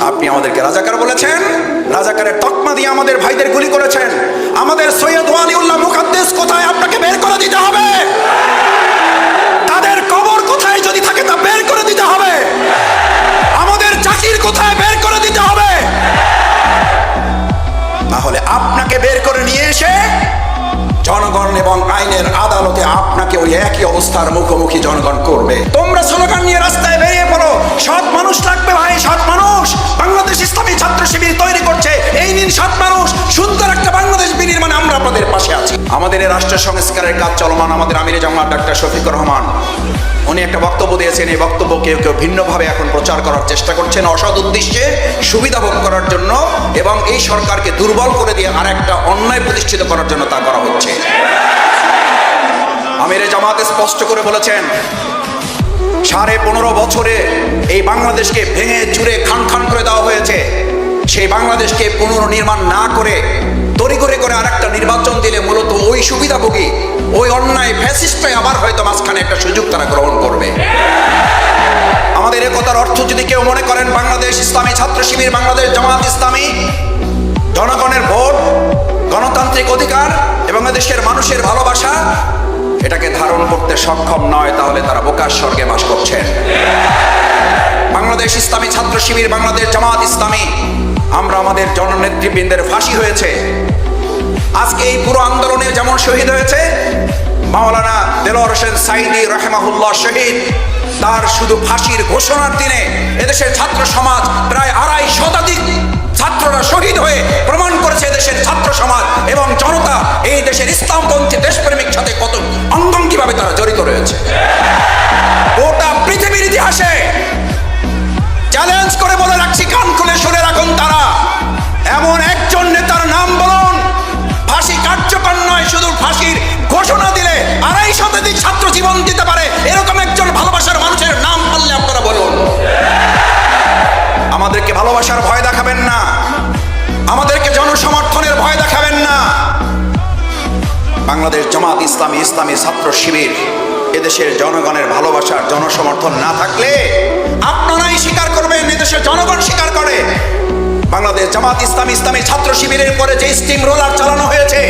আপনি আমাদেরকে রাজাকার বলেছেন, রাজাকারের তকমা দিয়ে আমাদের ভাইদের গুলি করেছেন। আমাদের সৈয়দ ওয়ালিউল্লাহ মুকাদ্দেস কোথায়? আপনাকে বের করে দিতে হবে। তাদের কবর কোথায় যদি থাকে তা বের করে দিতে হবে। আমাদের চাকির কোথায় বের করে দিতে হবে। তাহলে আপনাকে বের করে নিয়ে এসে জনগণ এবং আইনের আদালতে আপনাকে ওই একই অবস্থার মুখোমুখি জনগণ করবে। তোমরা স্লোগান নিয়ে রাস্তায় আমাদের এই রাষ্ট্র সংস্কারের কাজ চলমান আমাদের আমিরে জামাত ডাক্তার শফিকুর রহমান। উনি একটা বক্তব্য দিয়েছেন, এই বক্তব্য কেউ কেউ ভিন্নভাবে এখন প্রচার করার চেষ্টা করছেন অসৎ উদ্দেশ্যে, সুবিধা ভোগ করার জন্য এবং এই সরকারকে দুর্বল করে দিয়ে আর একটা অন্যায় প্রতিষ্ঠিত করার জন্য তা করা হচ্ছে। আমিরে জামাতে স্পষ্ট করে বলেছেন, সাড়ে পনেরো বছরে এই বাংলাদেশকে ভেঙে চুরে খান খান করে দেওয়া হয়েছে। সেই বাংলাদেশকে পুনর্নির্মাণ না করে তড়িঘড়ি করে আর একটা নির্বাচন দিলে মূলত ওই সুবিধাভোগী, ওই অন্যায় ফ্যাসিস্টে আবার হয়তো মাঝখানে একটা সুযোগ তারা গ্রহণ করবে। আমাদের এ কথার অর্থ যদি কেউ মনে করেন বাংলাদেশ ইসলামী ছাত্র শিবির, বাংলাদেশ জামাত ইসলামী, জনগণের ভোট, গণতান্ত্রিক অধিকার এবং দেশের মানুষের ভালোবাসা, এটাকে ধারণ করতে সক্ষম নয়, তাহলে তারা বোকার স্বর্গে বাস করছেন। বাংলাদেশ ইসলামী ছাত্র শিবির, বাংলাদেশ জামাত ইসলামী, আমরা আমাদের জননেতৃবৃন্দের ফাঁসি হয়েছে। আজকে এই পুরো আন্দোলনে যেমন শহীদ হয়েছে, মাওলানা দেলোয়ার হোসেন সাইদি রহমাহুল্লাহ শহীদ, তার শুধু ফাঁসির ঘোষণার দিনে এদেশের ছাত্র সমাজ প্রায় আড়াই শতাধিক ছাত্ররা শহীদ হয়ে প্রমাণ করেছে দেশের ছাত্র সমাজ এবং জনতা এই দেশের ইসলামপন্থী দেশপ্রেমিক সাথে কত অঙ্গঙ্গিভাবে তারা জড়িত রয়েছে। বাংলাদেশ জামাত ইসলামী ইসলামী ছাত্র শিবির, এদেশের জনগণের ভালোবাসার জনসমর্থন না থাকলে আপনারাই স্বীকার করবেন, এদেশের জনগণ স্বীকার করে। বাংলাদেশ জামাত ইসলাম ইসলামী ছাত্র শিবিরের পরে যে স্টিম রোলার চালানো হয়েছে